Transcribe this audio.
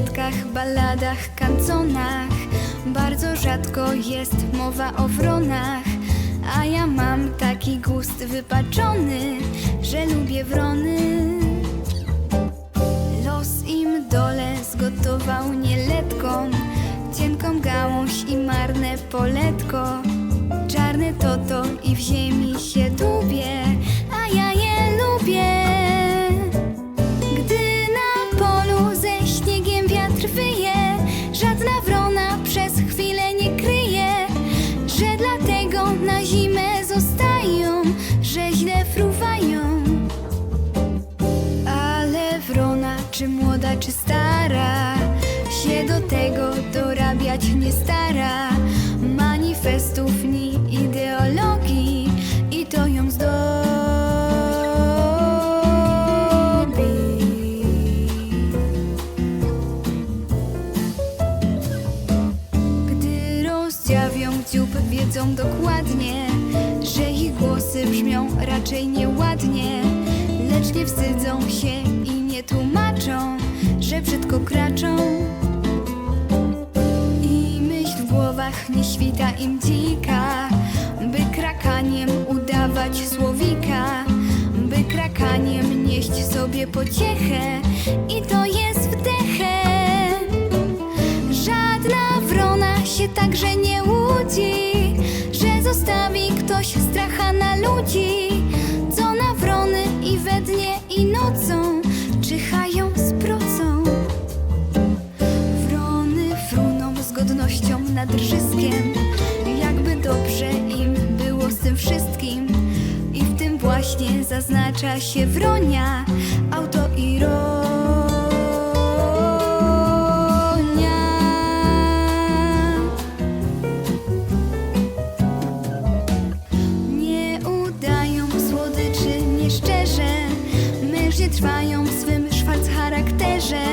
piosenkach, balladach, kanconach. Bardzo rzadko jest mowa o wronach A ja mam taki gust wypaczony, że lubię wrony. Los im dole zgotował nieletką Cienką gałąź i marne poletko. Czarne toto i w ziemi czy stara, się do tego dorabiać nie stara. Manifestów ni ideologii i to ją zdobi. Gdy rozdziawią dziób, wiedzą dokładnie, że ich głosy brzmią raczej nieładnie, lecz nie wstydzą się i nie tłumaczą, że brzydko kraczą. I myśl w głowach nie świta im dzika, by krakaniem udawać słowika, by krakaniem nieść sobie pociechę i to jest wdechę. Żadna wrona się także nie łudzi, że zostawi ktoś stracha na ludzi, jakby dobrze im było z tym wszystkim. I w tym właśnie zaznacza się wronia autoironia. Nie udają słodyczy nieszczerze Mężnie trwają w swym szwarc charakterze